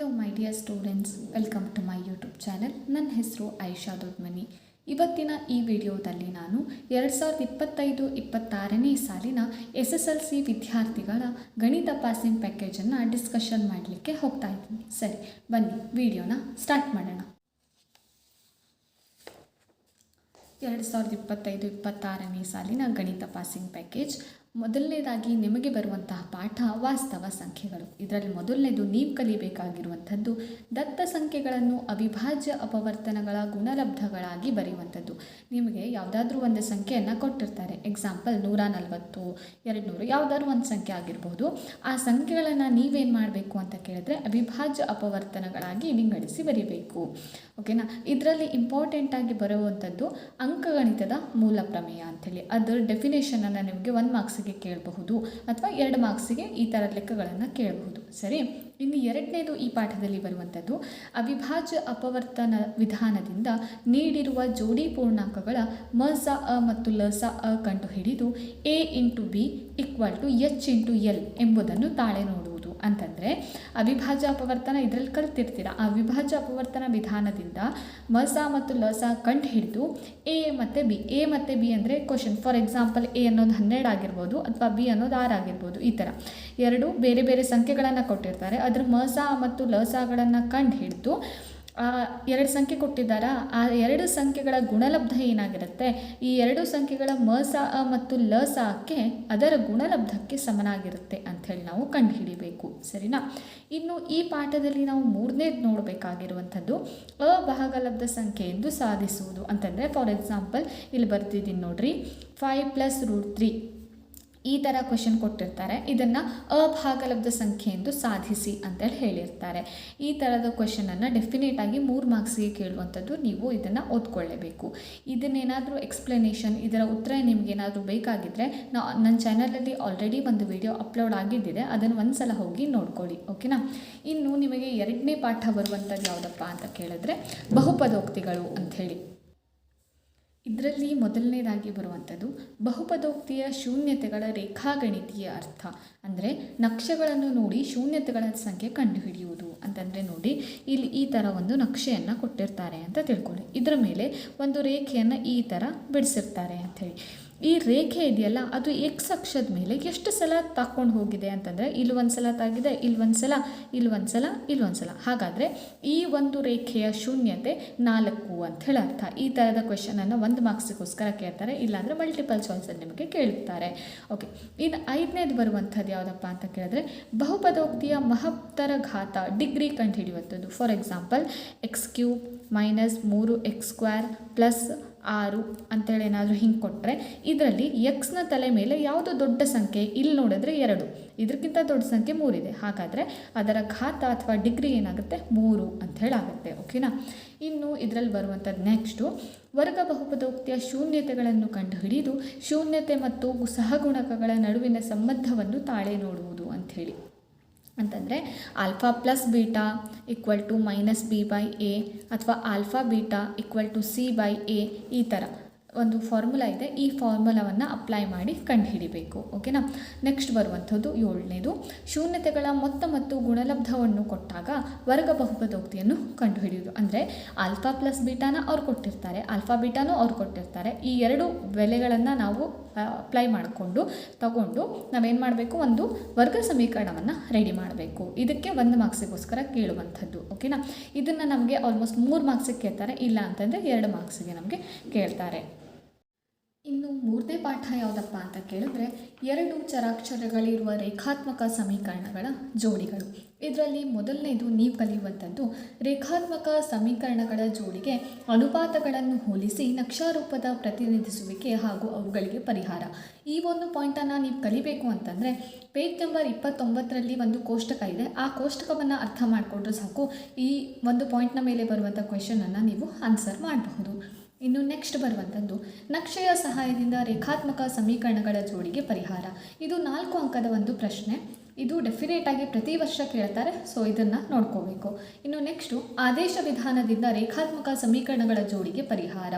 Hello my dear students welcome to my YouTube channel ನನ್ನ ಹೆಸರು ಐಶಾ ದೊಡ್ಮನಿ. ಇವತ್ತಿನ ಈ ವಿಡಿಯೋದಲ್ಲಿ ನಾನು ಎರಡು ಸಾವಿರದ ಇಪ್ಪತ್ತೈದು ಇಪ್ಪತ್ತಾರನೇ ಸಾಲಿನ ಎಸ್ ಎಸ್ ಎಲ್ ಸಿ ವಿದ್ಯಾರ್ಥಿಗಳ ಗಣಿತ ಪಾಸಿಂಗ್ ಪ್ಯಾಕೇಜನ್ನು ಡಿಸ್ಕಷನ್ ಮಾಡಲಿಕ್ಕೆ ಹೋಗ್ತಾ ಇದ್ದೀನಿ. ಸರಿ, ಬನ್ನಿ, ವಿಡಿಯೋನ ಸ್ಟಾರ್ಟ್ ಮಾಡೋಣ. ಎರಡು ಸಾವಿರದ ಇಪ್ಪತ್ತೈದು ಇಪ್ಪತ್ತಾರನೇ ಸಾಲಿನ ಗಣಿತ ಪಾಸಿಂಗ್ ಪ್ಯಾಕೇಜ್ ಮೊದಲನೇದಾಗಿ ನಿಮಗೆ ಬರುವಂತಹ ಪಾಠ ವಾಸ್ತವ ಸಂಖ್ಯೆಗಳು. ಇದರಲ್ಲಿ ಮೊದಲನೇದು ನೀವು ಕಲಿಬೇಕಾಗಿರುವಂಥದ್ದು, ದತ್ತ ಸಂಖ್ಯೆಗಳನ್ನು ಅವಿಭಾಜ್ಯ ಅಪವರ್ತನಗಳ ಗುಣಲಬ್ಧಗಳಾಗಿ ಬರೆಯುವಂಥದ್ದು. ನಿಮಗೆ ಯಾವುದಾದ್ರೂ ಒಂದು ಸಂಖ್ಯೆಯನ್ನು ಕೊಟ್ಟಿರ್ತಾರೆ. ಎಕ್ಸಾಂಪಲ್ ನೂರ ನಲವತ್ತು ಎರಡು ನೂರು ಯಾವುದಾದ್ರೂ ಒಂದು ಸಂಖ್ಯೆ ಆಗಿರ್ಬೋದು. ಆ ಸಂಖ್ಯೆಗಳನ್ನು ನೀವೇನು ಮಾಡಬೇಕು ಅಂತ ಕೇಳಿದ್ರೆ ಅವಿಭಾಜ್ಯ ಅಪವರ್ತನಗಳಾಗಿ ವಿಂಗಡಿಸಿ ಬರೀಬೇಕು. ಓಕೆನಾ? ಇದರಲ್ಲಿ ಇಂಪಾರ್ಟೆಂಟಾಗಿ ಬರುವಂಥದ್ದು ಅಂಕಗಣಿತದ ಮೂಲ ಪ್ರಮೇಯ ಅಂಥೇಳಿ. ಅದರ ಡೆಫಿನೇಷನನ್ನು ನಿಮಗೆ ಒಂದು ಮಾರ್ಕ್ಸಿಗೆ ಕೇಳಬಹುದು ಅಥವಾ ಎರಡು ಮಾರ್ಕ್ಸಿಗೆ ಈ ಥರ ಲೆಕ್ಕಗಳನ್ನು ಕೇಳಬಹುದು. ಸರಿ? ಇನ್ನು ಎರಡನೇದು ಈ ಪಾಠದಲ್ಲಿ ಬರುವಂಥದ್ದು, ಅವಿಭಾಜ್ಯ ಅಪವರ್ತನ ವಿಧಾನದಿಂದ ನೀಡಿರುವ ಜೋಡಿ ಪೂರ್ಣಾಂಕಗಳ ಮ, ಸ, ಅ ಮತ್ತು ಲ, ಸ, ಅ ಕಂಡುಹಿಡಿದು A into B equal to H into L ಎಂಬುದನ್ನು ತಾಳೆ ನೋಡುವುದು ಅಂತಂದರೆ ಅವಿಭಾಜ್ಯ ಅಪವರ್ತನ ಇದರಲ್ಲಿ ಕಲ್ತಿರ್ತೀರ. ಆ ಅವಿಭಾಜ್ಯ ಅಪವರ್ತನ ವಿಧಾನದಿಂದ ಮಸ ಮತ್ತು ಲಸ ಕಂಡು ಹಿಡಿದು ಎ ಮತ್ತು ಬಿ. ಎ ಮತ್ತು ಬಿ ಅಂದರೆ ಕ್ವಶನ್ ಫಾರ್ ಎಕ್ಸಾಂಪಲ್ ಎ ಅನ್ನೋದು ಹನ್ನೆರಡು ಆಗಿರ್ಬೋದು ಅಥವಾ ಬಿ ಅನ್ನೋದು ಆರು ಆಗಿರ್ಬೋದು ಈ ಥರ ಎರಡು ಬೇರೆ ಬೇರೆ ಸಂಖ್ಯೆಗಳನ್ನು ಕೊಟ್ಟಿರ್ತಾರೆ. ಅದ್ರ ಮಸ ಮತ್ತು ಲಸಗಳನ್ನು ಸಗಳನ್ನು ಕಂಡು ಹಿಡಿದು ಎರಡು ಸಂಖ್ಯೆ ಕೊಟ್ಟಿದ್ದಾರಾ? ಆ ಎರಡು ಸಂಖ್ಯೆಗಳ ಗುಣಲಬ್ಧ ಏನಾಗಿರುತ್ತೆ? ಈ ಎರಡು ಸಂಖ್ಯೆಗಳ ಮ, ಸ ಮತ್ತು ಲ ಸಕ್ಕೆ ಅದರ ಗುಣಲಬ್ಧಕ್ಕೆ ಸಮನಾಗಿರುತ್ತೆ ಅಂಥೇಳಿ ನಾವು ಕಂಡುಹಿಡಿಬೇಕು. ಸರಿನಾ? ಇನ್ನು ಈ ಪಾಠದಲ್ಲಿ ನಾವು ಮೂರನೇದು ನೋಡಬೇಕಾಗಿರುವಂಥದ್ದು ಅಭಾಗಲಬ್ಧ ಸಂಖ್ಯೆ ಎಂದು ಸಾಧಿಸುವುದು. ಅಂತಂದರೆ ಫಾರ್ ಎಕ್ಸಾಂಪಲ್ ಇಲ್ಲಿ ಬರ್ತಿದ್ದೀನಿ ನೋಡ್ರಿ. ಫೈವ್ ಪ್ಲಸ್ ರೂಟ್ ತ್ರೀ ಈ ಥರ ಕ್ವಶನ್ ಕೊಟ್ಟಿರ್ತಾರೆ. ಇದನ್ನು ಅಭಾಗಲಬ್ಧ ಸಂಖ್ಯೆ ಎಂದು ಸಾಧಿಸಿ ಅಂತೇಳಿ ಹೇಳಿರ್ತಾರೆ. ಈ ಥರದ ಕ್ವಶನನ್ನು ಡೆಫಿನೇಟಾಗಿ ಮೂರು ಮಾರ್ಕ್ಸಿಗೆ ಕೇಳುವಂಥದ್ದು ನೀವು ಇದನ್ನು ಓದ್ಕೊಳ್ಳೇಬೇಕು. ಇದನ್ನೇನಾದರೂ ಎಕ್ಸ್ಪ್ಲನೇಷನ್ ಇದರ ಉತ್ತರ ನಿಮಗೇನಾದರೂ ಬೇಕಾಗಿದ್ದರೆ ನಾ ನನ್ನ ಚಾನಲಲ್ಲಿ ಆಲ್ರೆಡಿ ಒಂದು ವಿಡಿಯೋ ಅಪ್ಲೋಡ್ ಆಗಿದ್ದಿದೆ. ಅದನ್ನು ಒಂದು ಸಲ ಹೋಗಿ ನೋಡ್ಕೊಳ್ಳಿ. ಓಕೆನಾ ಇನ್ನು ನಿಮಗೆ ಎರಡನೇ ಪಾಠ ಬರುವಂಥದ್ದು ಯಾವುದಪ್ಪ ಅಂತ ಕೇಳಿದ್ರೆ ಬಹುಪದೋಕ್ತಿಗಳು ಅಂಥೇಳಿ ಇದರಲ್ಲಿ ಮೊದಲನೇದಾಗಿ ಬರುವಂಥದ್ದು ಬಹುಪದೋಕ್ತಿಯ ಶೂನ್ಯತೆಗಳ ರೇಖಾಗಣಿತೀಯ ಅರ್ಥ. ಅಂದರೆ ನಕ್ಷೆಗಳನ್ನು ನೋಡಿ ಶೂನ್ಯತೆಗಳ ಸಂಖ್ಯೆ ಕಂಡುಹಿಡಿಯುವುದು ಅಂತಂದರೆ ನೋಡಿ, ಇಲ್ಲಿ ಈ ಥರ ಒಂದು ನಕ್ಷೆಯನ್ನು ಕೊಟ್ಟಿರ್ತಾರೆ ಅಂತ ತಿಳ್ಕೊಳ್ಳಿ. ಇದರ ಮೇಲೆ ಒಂದು ರೇಖೆಯನ್ನು ಈ ಥರ ಬಿಡಿಸಿರ್ತಾರೆ ಅಂಥೇಳಿ ಈ ರೇಖೆ ಇದೆಯಲ್ಲ, ಅದು ಎಕ್ಸ್ ಅಕ್ಷದ ಮೇಲೆ ಎಷ್ಟು ಸಲ ತಕ್ಕೊಂಡು ಹೋಗಿದೆ ಅಂತಂದರೆ, ಇಲ್ಲಿ ಒಂದು ಸಲ ತಾಗಿದೆ, ಇಲ್ಲಿ ಒಂದು ಸಲ, ಇಲ್ಲಿ ಒಂದು ಸಲ, ಇಲ್ಲಿ ಒಂದು ಸಲ. ಹಾಗಾದರೆ ಈ ಒಂದು ರೇಖೆಯ ಶೂನ್ಯತೆ ನಾಲ್ಕು ಅಂತ ಹೇಳಿ ಅರ್ಥ. ಈ ಥರದ ಕ್ವೆಶನನ್ನು ಒಂದು ಮಾರ್ಕ್ಸಿಗೋಸ್ಕರ ಕೇಳ್ತಾರೆ, ಇಲ್ಲಾಂದರೆ ಮಲ್ಟಿಪಲ್ ಚಾಯ್ಸಲ್ಲಿ ನಿಮಗೆ ಕೇಳುತ್ತಾರೆ. ಓಕೆ ಇನ್ನು ಐದನೇದು ಬರುವಂಥದ್ದು ಯಾವುದಪ್ಪ ಅಂತ ಕೇಳಿದ್ರೆ, ಬಹುಪದೋಕ್ತಿಯ ಮಹತ್ತರ ಘಾತ degree ಕಂಡುಹಿಡಿಯುವಂಥದ್ದು. For example X cube minus ಮೂರು ಎಕ್ಸ್ ಸ್ಕ್ವೇರ್ ಪ್ಲಸ್ ಆರು ಅಂತೇಳಿ ಏನಾದರೂ ಹಿಂಗೆ ಕೊಟ್ಟರೆ ಇದರಲ್ಲಿ ಎಕ್ಸ್ನ ತಲೆ ಮೇಲೆ ಯಾವುದು ದೊಡ್ಡ ಸಂಖ್ಯೆ ಇಲ್ಲಿ ನೋಡಿದ್ರೆ ಎರಡು. ಇದಕ್ಕಿಂತ ದೊಡ್ಡ ಸಂಖ್ಯೆ ಮೂರಿದೆ ಹಾಗಾದರೆ ಅದರ ಘಾತ ಅಥವಾ ಡಿಗ್ರಿ ಏನಾಗುತ್ತೆ? ಮೂರು ಅಂತ ಹೇಳಾಗುತ್ತೆ ಓಕೆನಾ? ಇನ್ನು ಇದರಲ್ಲಿ ಬರುವಂಥದ್ದು ನೆಕ್ಸ್ಟು ವರ್ಗ ಬಹುಪದೋಕ್ತಿಯ ಶೂನ್ಯತೆಗಳನ್ನು ಕಂಡುಹಿಡಿದು ಶೂನ್ಯತೆ ಮತ್ತು ಸಹಗುಣಕಗಳ ನಡುವಿನ ಸಂಬಂಧವನ್ನು ತಾಳೆ ನೋಡುವುದು ಅಂಥೇಳಿ ಅಂತಂದರೆ alpha plus beta equal to minus B by A ಅಥವಾ alpha beta equal to C by A ಈ ಥರ ಒಂದು ಫಾರ್ಮುಲಾ ಇದೆ. ಈ ಫಾರ್ಮುಲಾವನ್ನು ಅಪ್ಲೈ ಮಾಡಿ ಕಂಡುಹಿಡಿಬೇಕು. ಓಕೆನಾ ನೆಕ್ಸ್ಟ್ ಬರುವಂಥದ್ದು ಏಳನೇದು. ಶೂನ್ಯತೆಗಳ ಮೊತ್ತ ಮತ್ತು ಗುಣಲಬ್ಧವನ್ನು ಕೊಟ್ಟಾಗ ವರ್ಗ ಬಹುಪದೋಕ್ತಿಯನ್ನು ಕಂಡುಹಿಡಿಯೋದು ಅಂದರೆ ಆಲ್ಫಾ ಪ್ಲಸ್ ಬೀಟಾನ ಅವ್ರು ಕೊಟ್ಟಿರ್ತಾರೆ. ಆಲ್ಫಾ ಬೀಟಾನೂ ಅವ್ರು ಕೊಟ್ಟಿರ್ತಾರೆ. ಈ ಎರಡು ಬೆಲೆಗಳನ್ನು ನಾವು ಅಪ್ಲೈ ಮಾಡಿಕೊಂಡು, ತಗೊಂಡು ನಾವೇನು ಮಾಡಬೇಕು? ಒಂದು ವರ್ಗ ಸಮೀಕರಣವನ್ನು ರೆಡಿ ಮಾಡಬೇಕು. ಇದಕ್ಕೆ ಒಂದು ಮಾರ್ಕ್ಸಿಗೋಸ್ಕರ ಕೇಳುವಂಥದ್ದು ಓಕೆನಾ ಇದನ್ನು ನಮಗೆ ಆಲ್ಮೋಸ್ಟ್ ಮೂರು ಮಾರ್ಕ್ಸಿಗೆ ಕೇಳ್ತಾರೆ, ಇಲ್ಲ ಅಂತಂದರೆ ಎರಡು ಮಾರ್ಕ್ಸಿಗೆ ನಮಗೆ ಕೇಳ್ತಾರೆ. ಇನ್ನು ಮೂರನೇ ಪಾಠ ಯಾವುದಪ್ಪ ಅಂತ ಕೇಳಿದ್ರೆ ಎರಡು ಚರಾಕ್ಷರಗಳಿರುವ ರೇಖಾತ್ಮಕ ಸಮೀಕರಣಗಳ ಜೋಡಿಗಳು. ಇದರಲ್ಲಿ ಮೊದಲನೇದು ನೀವು ಕಲಿಯುವಂಥದ್ದು ರೇಖಾತ್ಮಕ ಸಮೀಕರಣಗಳ ಜೋಡಿಗೆ ಅನುಪಾತಗಳನ್ನು ಹೋಲಿಸಿ ನಕ್ಷಾರೂಪದ ಪ್ರತಿನಿಧಿಸುವಿಕೆ ಹಾಗೂ ಅವುಗಳಿಗೆ ಪರಿಹಾರ. ಈ ಒಂದು ಪಾಯಿಂಟನ್ನು ನೀವು ಕಲಿಬೇಕು ಅಂತಂದರೆ ಪೇಜ್ ನಂಬರ್ ಇಪ್ಪತ್ತೊಂಬತ್ತರಲ್ಲಿ ಒಂದು ಕೋಷ್ಟಕ ಇದೆ. ಆ ಕೋಷ್ಟಕವನ್ನು ಅರ್ಥ ಮಾಡಿಕೊಂಡ್ರೆ ಸಾಕು. ಈ ಒಂದು ಪಾಯಿಂಟ್ನ ಮೇಲೆ ಬರುವಂಥ ಕ್ವೆಶನನ್ನು ನೀವು ಆನ್ಸರ್ ಮಾಡಬಹುದು. ಇನ್ನು ನೆಕ್ಸ್ಟ್ ಬರುವಂಥದ್ದು ನಕ್ಷೆಯ ಸಹಾಯದಿಂದ ರೇಖಾತ್ಮಕ ಸಮೀಕರಣಗಳ ಜೋಡಿಗೆ ಪರಿಹಾರ. ಇದು ನಾಲ್ಕು ಅಂಕದ ಒಂದು ಪ್ರಶ್ನೆ. ಇದು ಡೆಫಿನೇಟ್ ಆಗಿ ಪ್ರತಿ ವರ್ಷ ಕೇಳ್ತಾರೆ ಸೊ ಇದನ್ನು ನೋಡ್ಕೋಬೇಕು. ಇನ್ನು ನೆಕ್ಸ್ಟು ಆದೇಶ ವಿಧಾನದಿಂದ ರೇಖಾತ್ಮಕ ಸಮೀಕರಣಗಳ ಜೋಡಿಗೆ ಪರಿಹಾರ.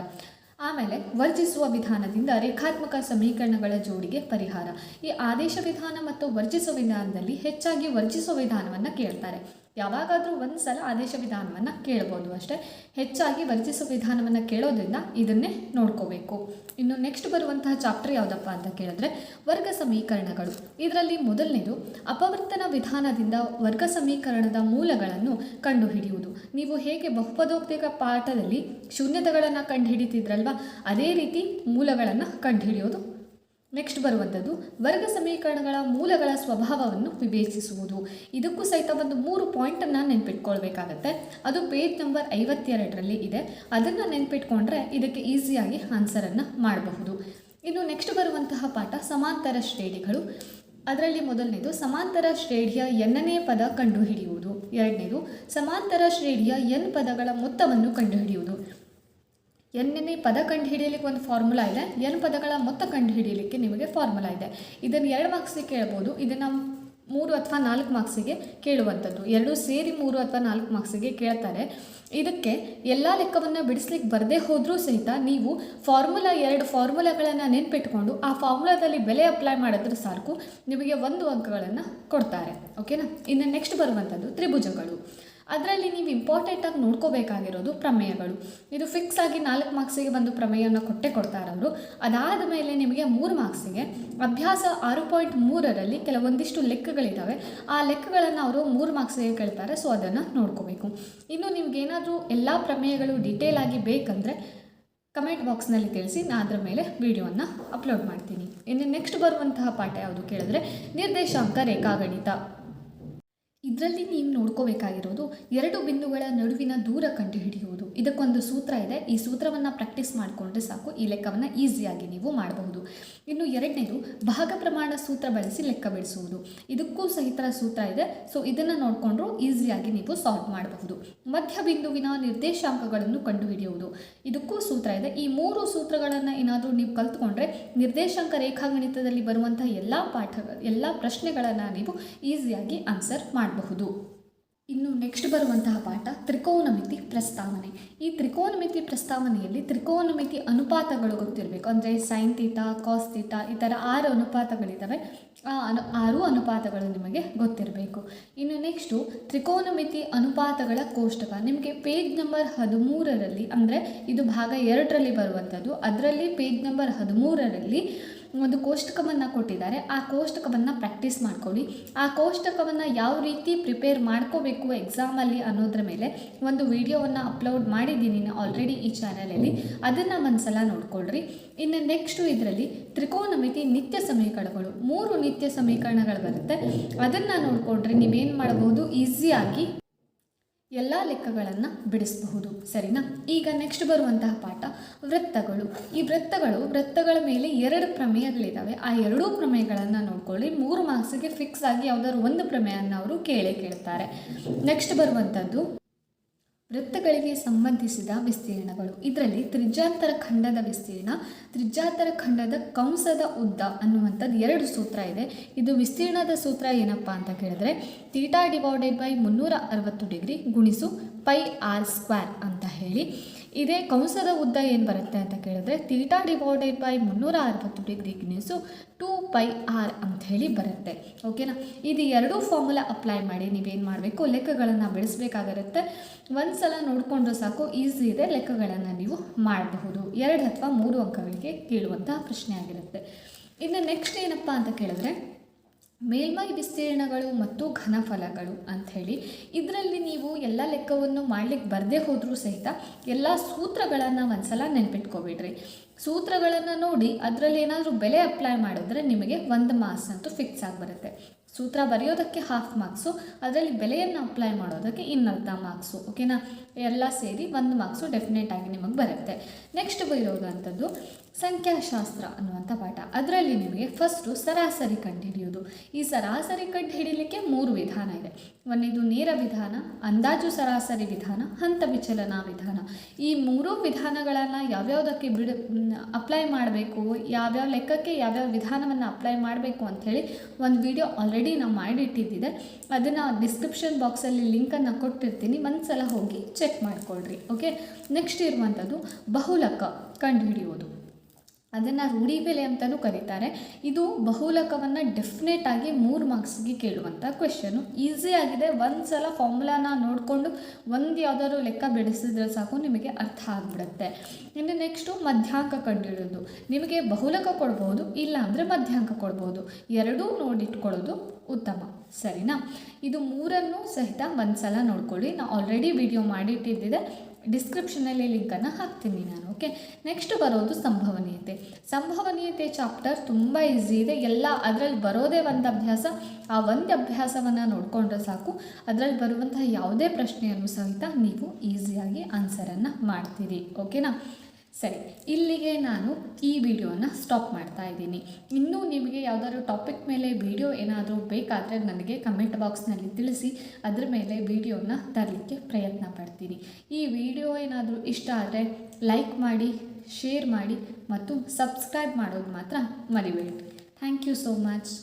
ಆಮೇಲೆ, ವರ್ಜಿಸುವ ವಿಧಾನದಿಂದ ರೇಖಾತ್ಮಕ ಸಮೀಕರಣಗಳ ಜೋಡಿಗೆ ಪರಿಹಾರ. ಈ ಆದೇಶ ವಿಧಾನ ಮತ್ತು ವರ್ಜಿಸುವ ವಿಧಾನದಲ್ಲಿ ಹೆಚ್ಚಾಗಿ ವರ್ಜಿಸುವ ವಿಧಾನವನ್ನು ಕೇಳ್ತಾರೆ. ಯಾವಾಗಾದರೂ ಒಂದು ಸಲ ಆದೇಶ ವಿಧಾನವನ್ನು ಕೇಳ್ಬೋದು ಅಷ್ಟೇ. ಹೆಚ್ಚಾಗಿ ವರ್ಜಿಸುವ ವಿಧಾನವನ್ನು ಕೇಳೋದ್ರಿಂದ ಇದನ್ನೇ ನೋಡ್ಕೋಬೇಕು. ಇನ್ನು ನೆಕ್ಸ್ಟ್ ಬರುವಂತಹ ಚಾಪ್ಟರ್ ಯಾವುದಪ್ಪ ಅಂತ ಕೇಳಿದ್ರೆ, ವರ್ಗ ಸಮೀಕರಣಗಳು. ಇದರಲ್ಲಿ ಮೊದಲನೇದು, ಅಪವರ್ತನ ವಿಧಾನದಿಂದ ವರ್ಗ ಸಮೀಕರಣದ ಮೂಲಗಳನ್ನು ಕಂಡುಹಿಡಿಯುವುದು. ನೀವು ಹೇಗೆ ಬಹುಪದೋಕ್ತಿಕ ಪಾಠದಲ್ಲಿ ಶೂನ್ಯತೆಗಳನ್ನು ಕಂಡುಹಿಡಿತಿದ್ರಲ್ವ, ಅದೇ ರೀತಿ ಮೂಲಗಳನ್ನು ಕಂಡುಹಿಡಿಯೋದು ನೆಕ್ಸ್ಟ್ ಬರುವಂಥದ್ದು ವರ್ಗ ಸಮೀಕರಣಗಳ ಮೂಲಗಳ ಸ್ವಭಾವವನ್ನು ವಿವೇಚಿಸುವುದು. ಇದಕ್ಕೂ ಸಹಿತ ಒಂದು ಮೂರು ಪಾಯಿಂಟನ್ನು ನೆನ್ಪಿಟ್ಕೊಳ್ಬೇಕಾಗತ್ತೆ. ಅದು ಪೇಜ್ ನಂಬರ್ ಐವತ್ತೆರಡರಲ್ಲಿ ಇದೆ. ಅದನ್ನು ನೆನ್ಪಿಟ್ಕೊಂಡ್ರೆ ಇದಕ್ಕೆ ಈಸಿಯಾಗಿ ಆನ್ಸರನ್ನು ಮಾಡಬಹುದು. ಇನ್ನು ನೆಕ್ಸ್ಟ್ ಬರುವಂತಹ ಪಾಠ, ಸಮಾಂತರ ಶ್ರೇಣಿಗಳು. ಅದರಲ್ಲಿ ಮೊದಲನೇದು, ಸಮಾಂತರ ಶ್ರೇಣಿಯ ಎನ್ನನೇ ಪದ ಕಂಡುಹಿಡಿಯುವುದು. ಎರಡನೇದು, ಸಮಾಂತರ ಶ್ರೇಣಿಯ ಎನ್ ಪದಗಳ ಮೊತ್ತವನ್ನು ಕಂಡುಹಿಡಿಯುವುದು. ಎನ್ನೇ ಪದ ಕಂಡುಹಿಡಿಯಲಿಕ್ಕೆ ಒಂದು ಫಾರ್ಮುಲಾ ಇದೆ. ಎನ್ ಪದಗಳ ಮೊತ್ತ ಕಂಡುಹಿಡಿಯಲಿಕ್ಕೆ ನಿಮಗೆ ಫಾರ್ಮುಲಾ ಇದೆ. ಇದನ್ನು ಎರಡು ಮಾರ್ಕ್ಸಿಗೆ ಕೇಳ್ಬೋದು. ಇದನ್ನು ಮೂರು ಅಥವಾ ನಾಲ್ಕು ಮಾರ್ಕ್ಸಿಗೆ ಕೇಳುವಂಥದ್ದು. ಎರಡೂ ಸೇರಿ ಮೂರು ಅಥವಾ ನಾಲ್ಕು ಮಾರ್ಕ್ಸಿಗೆ ಕೇಳ್ತಾರೆ. ಇದಕ್ಕೆ ಎಲ್ಲ ಲೆಕ್ಕವನ್ನು ಬಿಡಿಸ್ಲಿಕ್ಕೆ ಬರದೇ ಹೋದರೂ ಸಹಿತ ನೀವು ಫಾರ್ಮುಲಾ ಎರಡು ಫಾರ್ಮುಲಾಗಳನ್ನು ನೆನ್ಪಿಟ್ಕೊಂಡು ಆ ಫಾರ್ಮುಲಾದಲ್ಲಿ ಬೆಲೆ ಅಪ್ಲೈ ಮಾಡಿದ್ರೆ ಸಾಕು. ನಿಮಗೆ ಒಂದು ಅಂಕಗಳನ್ನು ಕೊಡ್ತಾರೆ. ಓಕೆನಾ? ಇನ್ನು ನೆಕ್ಸ್ಟ್ ಬರುವಂಥದ್ದು ತ್ರಿಭುಜಗಳು. ಅದರಲ್ಲಿ ನೀವು ಇಂಪಾರ್ಟೆಂಟಾಗಿ ನೋಡ್ಕೋಬೇಕಾಗಿರೋದು ಪ್ರಮೇಯಗಳು. ಇದು ಫಿಕ್ಸ್ ಆಗಿ ನಾಲ್ಕು ಮಾರ್ಕ್ಸಿಗೆ ಬಂದು ಪ್ರಮೇಯವನ್ನು ಕೊಟ್ಟೆ ಕೊಡ್ತಾರೆ ಅದಾದ ಮೇಲೆ ನಿಮಗೆ ಮೂರು ಮಾರ್ಕ್ಸಿಗೆ ಅಭ್ಯಾಸ ಆರು ಪಾಯಿಂಟ್ ಮೂರರಲ್ಲಿ ಕೆಲವೊಂದಿಷ್ಟು ಲೆಕ್ಕಗಳಿದ್ದಾವೆ ಆ ಲೆಕ್ಕಗಳನ್ನು ಅವರು ಮೂರು ಮಾರ್ಕ್ಸಿಗೆ ಕೇಳ್ತಾರೆ ಸೊ ಅದನ್ನು ನೋಡ್ಕೋಬೇಕು. ಇನ್ನು ನಿಮ್ಗೇನಾದರೂ ಎಲ್ಲ ಪ್ರಮೇಯಗಳು ಡೀಟೇಲ್ ಆಗಿ ಬೇಕಂದರೆ ಕಮೆಂಟ್ ಬಾಕ್ಸ್ನಲ್ಲಿ ತಿಳಿಸಿ ನಾನು ಅದರ ಮೇಲೆ ವಿಡಿಯೋವನ್ನು ಅಪ್ಲೋಡ್ ಮಾಡ್ತೀನಿ. ಇನ್ನು ನೆಕ್ಸ್ಟ್ ಬರುವಂತಹ ಪಾಠ ಯಾವುದು ಕೇಳಿದ್ರೆ, ನಿರ್ದೇಶಾಂಕ ರೇಖಾಗಣಿತ. ಇದರಲ್ಲಿ ನೀವು ನೋಡ್ಕೋಬೇಕಾಗಿರೋದು ಎರಡು ಬಿಂದುಗಳ ನಡುವಿನ ದೂರ ಕಂಡುಹಿಡಿಯುವುದು. ಇದಕ್ಕೊಂದು ಸೂತ್ರ ಇದೆ. ಈ ಸೂತ್ರವನ್ನು ಪ್ರಾಕ್ಟೀಸ್ ಮಾಡಿಕೊಂಡ್ರೆ ಸಾಕು. ಈ ಲೆಕ್ಕವನ್ನು ಈಸಿಯಾಗಿ ನೀವು ಮಾಡಬಹುದು. ಇನ್ನು ಎರಡನೇದು, ಭಾಗ ಪ್ರಮಾಣ ಸೂತ್ರ ಬಳಸಿ ಲೆಕ್ಕ ಬಿಡಿಸುವುದು. ಇದಕ್ಕೂ ಸಹಿತ ಸೂತ್ರ ಇದೆ. ಸೊ ಇದನ್ನು ನೋಡಿಕೊಂಡ್ರು ಈಸಿಯಾಗಿ ನೀವು ಸಾಲ್ವ್ ಮಾಡಬಹುದು. ಮಧ್ಯ ಬಿಂದುವಿನ ನಿರ್ದೇಶಾಂಕಗಳನ್ನು ಕಂಡುಹಿಡಿಯುವುದು. ಇದಕ್ಕೂ ಸೂತ್ರ ಇದೆ. ಈ ಮೂರು ಸೂತ್ರಗಳನ್ನು ಏನಾದರೂ ನೀವು ಕಲ್ತ್ಕೊಂಡ್ರೆ ನಿರ್ದೇಶಾಂಕ ರೇಖಾಗಣಿತದಲ್ಲಿ ಬರುವಂತಹ ಎಲ್ಲ ಪಾಠ, ಎಲ್ಲ ಪ್ರಶ್ನೆಗಳನ್ನು ನೀವು ಈಸಿಯಾಗಿ ಆನ್ಸರ್ ಮಾಡಬಹುದು ಇನ್ನು ನೆಕ್ಸ್ಟ್ ಬರುವಂತಹ ಪಾಠ ತ್ರಿಕೋನಮಿತಿ ಪ್ರಸ್ತಾವನೆ. ಈ ತ್ರಿಕೋನಮಿತಿ ಪ್ರಸ್ತಾವನೆಯಲ್ಲಿ ತ್ರಿಕೋನಮಿತಿ ಅನುಪಾತಗಳು ಗೊತ್ತಿರಬೇಕು. ಅಂದರೆ ಸೈನ್ ತೀಟಾ ಕಾಸ್ ತೀಟಾ ಈ ಥರ ಆರು ಅನುಪಾತಗಳಿದ್ದಾವೆ ಆ ಅನು, ಆರು ಅನುಪಾತಗಳು ನಿಮಗೆ ಗೊತ್ತಿರಬೇಕು. ಇನ್ನು ನೆಕ್ಸ್ಟು ತ್ರಿಕೋನಮಿತಿ ಅನುಪಾತಗಳ ಕೋಷ್ಟಕ. ನಿಮಗೆ ಪೇಜ್ ನಂಬರ್ ಹದಿಮೂರರಲ್ಲಿ ಅಂದರೆ ಇದು ಭಾಗ ಎರಡರಲ್ಲಿ ಬರುವಂಥದ್ದು. ಅದರಲ್ಲಿ ಪೇಜ್ ನಂಬರ್ ಹದಿಮೂರರಲ್ಲಿ ಒಂದು ಕೋಷ್ಟಕವನ್ನು ಕೊಟ್ಟಿದ್ದಾರೆ. ಆ ಕೋಷ್ಟಕವನ್ನು ಪ್ರಾಕ್ಟೀಸ್ ಮಾಡ್ಕೊಳ್ಳಿ. ಆ ಕೋಷ್ಟಕವನ್ನು ಯಾವ ರೀತಿ ಪ್ರಿಪೇರ್ ಮಾಡ್ಕೋಬೇಕು ಎಕ್ಸಾಮಲ್ಲಿ ಅನ್ನೋದ್ರ ಮೇಲೆ ಒಂದು ವಿಡಿಯೋವನ್ನು ಅಪ್ಲೋಡ್ ಮಾಡಿದ್ದೀನಿ ಆಲ್ರೆಡಿ ಈ ಚಾನಲಲ್ಲಿ ಅದನ್ನು ಒಂದ್ಸಲ ನೋಡ್ಕೊಳ್ರಿ. ಇನ್ನು ನೆಕ್ಸ್ಟು ಇದರಲ್ಲಿ ತ್ರಿಕೋನಮಿತಿ ನಿತ್ಯ ಸಮೀಕರಣಗಳು. ಮೂರು ನಿತ್ಯ ಸಮೀಕರಣಗಳು ಬರುತ್ತೆ. ಅದನ್ನು ನೋಡಿಕೊಂಡ್ರೆ ನೀವೇನು ಮಾಡ್ಬೋದು? ಈಸಿಯಾಗಿ ಎಲ್ಲ ಲೆಕ್ಕಗಳನ್ನು ಬಿಡಿಸಬಹುದು. ಸರಿನಾ? ಈಗ ನೆಕ್ಸ್ಟ್ ಬರುವಂತಹ ಪಾಠ, ವೃತ್ತಗಳು. ಈ ವೃತ್ತಗಳು, ವೃತ್ತಗಳ ಮೇಲೆ ಎರಡು ಪ್ರಮೇಯಗಳಿದ್ದಾವೆ ಆ ಎರಡೂ ಪ್ರಮೇಯಗಳನ್ನು ನೋಡ್ಕೊಳ್ಳಿ. ಮೂರು ಮಾರ್ಕ್ಸಿಗೆ ಫಿಕ್ಸ್ ಆಗಿ ಯಾವುದಾದ್ರು ಒಂದು ಪ್ರಮೇಯವನ್ನು ಅವರು ಕೇಳೇ ಕೇಳ್ತಾರೆ. ನೆಕ್ಸ್ಟ್ ಬರುವಂಥದ್ದು ವೃತ್ತಗಳಿಗೆ ಸಂಬಂಧಿಸಿದ ವಿಸ್ತೀರ್ಣಗಳು. ಇದರಲ್ಲಿ ತ್ರಿಜ್ಯಾಂತರ ಖಂಡದ ವಿಸ್ತೀರ್ಣ ತ್ರಿಜ್ಯಾಂತರ ಖಂಡದ ಕಂಸದ ಉದ್ದ ಅನ್ನುವಂಥದ್ದು ಎರಡು ಸೂತ್ರ ಇದೆ. ಇದು ವಿಸ್ತೀರ್ಣದ ಸೂತ್ರ ಏನಪ್ಪ ಅಂತ ಕೇಳಿದ್ರೆ ತೀಟಾ ಡಿವೈಡೆಡ್ ಬೈ ಮುನ್ನೂರ ಅರವತ್ತು ಡಿಗ್ರಿ ಗುಣಿಸು ಪೈ ಆರ್ ಸ್ಕ್ವೇರ್ ಅಂತ ಹೇಳಿ. ಇದೇ ಕಂಸದ ಉದ್ದ ಏನು ಬರುತ್ತೆ ಅಂತ ಕೇಳಿದ್ರೆ ತೀಟಾ ಡಿವೈಡೆಡ್ ಬೈ ಮುನ್ನೂರ ಅರವತ್ತು ಡಿಗ್ರಿ ಗುಣಿಸು ಟೂ ಪೈ ಆರ್ ಹೇಳಿ ಬರುತ್ತೆ. ಓಕೆನಾ ಇದು ಎರಡೂ ಫಾರ್ಮುಲಾ ಅಪ್ಲೈ ಮಾಡಿ ನೀವೇನು ಮಾಡಬೇಕು? ಲೆಕ್ಕಗಳನ್ನು ಬಿಡಿಸ್ಬೇಕಾಗಿರುತ್ತೆ ಒಂದು ಸಲ ನೋಡಿಕೊಂಡ್ರೆ ಸಾಕು, ಈಸಿ ಇದೆ ಲೆಕ್ಕಗಳನ್ನು ನೀವು ಮಾಡಬಹುದು. ಎರಡು ಅಥವಾ ಮೂರು ಅಂಕಗಳಿಗೆ ಕೇಳುವಂತಹ ಪ್ರಶ್ನೆ ಆಗಿರುತ್ತೆ. ಇನ್ನು ನೆಕ್ಸ್ಟ್ ಏನಪ್ಪ ಅಂತ ಕೇಳಿದ್ರೆ ಮೇಲ್ಮೈ ವಿಸ್ತೀರ್ಣಗಳು ಮತ್ತು ಘನಫಲಗಳು ಹೇಳಿ, ಇದರಲ್ಲಿ ನೀವು ಎಲ್ಲ ಲೆಕ್ಕವನ್ನು ಮಾಡಲಿಕ್ಕೆ ಬರದೇ ಹೋದರೂ ಸಹಿತ ಎಲ್ಲ ಸೂತ್ರಗಳನ್ನು ಒಂದ್ಸಲ ನೆನ್ಪಿಟ್ಕೊಬಿಡ್ರಿ. ಸೂತ್ರಗಳನ್ನು ನೋಡಿ ಅದರಲ್ಲಿ ಏನಾದರೂ ಬೆಲೆ ಅಪ್ಲೈ ಮಾಡಿದ್ರೆ ನಿಮಗೆ ಒಂದು ಮಾಸ್ ಅಂತೂ ಫಿಕ್ಸ್ ಆಗಿ ಬರುತ್ತೆ. ಸೂತ್ರ ಬರೆಯೋದಕ್ಕೆ ಹಾಫ್ ಮಾರ್ಕ್ಸು ಅದರಲ್ಲಿ ಬೆಲೆಯನ್ನು ಅಪ್ಲೈ ಮಾಡೋದಕ್ಕೆ ಇನ್ನರ್ಧ ಮಾರ್ಕ್ಸು ಓಕೆನಾ ಎಲ್ಲ ಸೇರಿ ಒಂದು ಮಾರ್ಕ್ಸು ಡೆಫಿನೆಟ್ ಆಗಿ ನಿಮಗೆ ಬರುತ್ತೆ. ನೆಕ್ಸ್ಟ್ ಬರೋದಂಥದ್ದು ಸಂಖ್ಯಾಶಾಸ್ತ್ರ ಅನ್ನುವಂಥ ಪಾಠ. ಅದರಲ್ಲಿ ನಿಮಗೆ ಫಸ್ಟು ಸರಾಸರಿ ಕಂಡುಹಿಡಿಯೋದು ಈ ಸರಾಸರಿ ಕಂಡುಹಿಡಿಯಲಿಕ್ಕೆ ಮೂರು ವಿಧಾನ ಇದೆ. ಒಂದಿದು ನೇರ ವಿಧಾನ, ಅಂದಾಜು ಸರಾಸರಿ ವಿಧಾನ, ಹಂತ ವಿಚಲನ ವಿಧಾನ. ಈ ಮೂರೂ ವಿಧಾನಗಳನ್ನು ಯಾವ್ಯಾವುದಕ್ಕೆ ಬಿಡ ಅಪ್ಲೈ ಮಾಡಬೇಕು, ಯಾವ್ಯಾವ ಲೆಕ್ಕಕ್ಕೆ ಯಾವ್ಯಾವ ವಿಧಾನವನ್ನು ಅಪ್ಲೈ ಮಾಡಬೇಕು ಅಂಥೇಳಿ ಒಂದು ವಿಡಿಯೋ ಆಲ್ರೆಡಿ ನಾವು ಮಾಡಿಟ್ಟಿದ್ದಿದೆ. ಅದನ್ನು ಡಿಸ್ಕ್ರಿಪ್ಷನ್ ಬಾಕ್ಸಲ್ಲಿ ಲಿಂಕನ್ನು ಕೊಟ್ಟಿರ್ತೀನಿ. ಒಂದು ಸಲ ಹೋಗಿ ಚೆಕ್ ಮಾಡಿಕೊಳ್ರಿ ಓಕೆ ನೆಕ್ಸ್ಟ್ ಇರುವಂಥದ್ದು ಬಹುಲಕ ಕಂಡುಹಿಡಿಯೋದು ಅದನ್ನು ರೂಢಿ ಬೆಲೆ ಅಂತಲೂ ಕರೀತಾರೆ. ಇದು ಬಹುಲಕವನ್ನು ಡೆಫಿನೆಟ್ ಆಗಿ ಮೂರು ಮಾರ್ಕ್ಸ್ಗೆ ಕೇಳುವಂಥ ಕ್ವೆಶನು ಈಸಿ ಆಗಿದೆ. ಒಂದು ಸಲ ಫಾರ್ಮುಲಾನ ನೋಡಿಕೊಂಡು ಒಂದು ಯಾವುದಾದ್ರು ಲೆಕ್ಕ ಬಿಡಿಸಿದ್ರೆ ಸಾಕು, ನಿಮಗೆ ಅರ್ಥ ಆಗಿಬಿಡುತ್ತೆ. ಇನ್ನು ನೆಕ್ಸ್ಟು ಮಧ್ಯಾಂಕ ಕಂಡುಹಿಡಿಯೋದು ನಿಮಗೆ ಬಹುಲಕ ಕೊಡ್ಬೋದು, ಇಲ್ಲ ಅಂದರೆ ಮಧ್ಯಾಂಕ ಕೊಡ್ಬೋದು. ಎರಡೂ ನೋಡಿಟ್ಕೊಳ್ಳೋದು ಉತ್ತಮ. ಸರಿನಾ? ಇದು ಮೂರನ್ನು ಸಹಿತ ಒಂದು ಸಲ ನೋಡ್ಕೊಳ್ಳಿ. ನಾನು ಆಲ್ರೆಡಿ ವಿಡಿಯೋ ಮಾಡಿಟ್ಟಿದ್ದಿದೆ. ಡಿಸ್ಕ್ರಿಪ್ಷನಲ್ಲಿ ಲಿಂಕನ್ನು ಹಾಕ್ತೀನಿ ನಾನು ಓಕೆ ನೆಕ್ಸ್ಟ್ ಬರೋದು ಸಂಭವನೀಯತೆ. ಸಂಭವನೀಯತೆ ಚಾಪ್ಟರ್ ತುಂಬ ಈಸಿ ಇದೆ. ಎಲ್ಲ ಅದರಲ್ಲಿ ಬರೋದೇ ಒಂದು ಅಭ್ಯಾಸ. ಆ ಒಂದು ಅಭ್ಯಾಸವನ್ನು ನೋಡಿಕೊಂಡ್ರೆ ಸಾಕು. ಅದರಲ್ಲಿ ಬರುವಂತಹ ಯಾವುದೇ ಪ್ರಶ್ನೆಯನ್ನು ಸಹಿತ ನೀವು ಈಸಿಯಾಗಿ ಆನ್ಸರನ್ನು ಮಾಡ್ತೀರಿ ಓಕೆನಾ ಸರಿ, ಇಲ್ಲಿಗೆ ನಾನು ಈ ವಿಡಿಯೋನ ಸ್ಟಾಪ್ ಮಾಡ್ತಾ ಇದ್ದೀನಿ. ಇನ್ನೂ ನಿಮಗೆ ಯಾವುದಾದ್ರು ಟಾಪಿಕ್ ಮೇಲೆ ವಿಡಿಯೋ ಏನಾದರೂ ಬೇಕಾದರೆ ನನಗೆ ಕಮೆಂಟ್ ಬಾಕ್ಸ್ನಲ್ಲಿ ತಿಳಿಸಿ, ಅದ್ರ ಮೇಲೆ ವಿಡಿಯೋನ ತರಲಿಕ್ಕೆ ಪ್ರಯತ್ನ ಪಡ್ತೀನಿ. ಈ ವಿಡಿಯೋ ಏನಾದರೂ ಇಷ್ಟ ಆದರೆ ಲೈಕ್ ಮಾಡಿ ಶೇರ್ ಮಾಡಿ ಮತ್ತು ಸಬ್ಸ್ಕ್ರೈಬ್ ಮಾಡೋದು ಮಾತ್ರ ಮರಿಬೇಡಿ. Thank you so much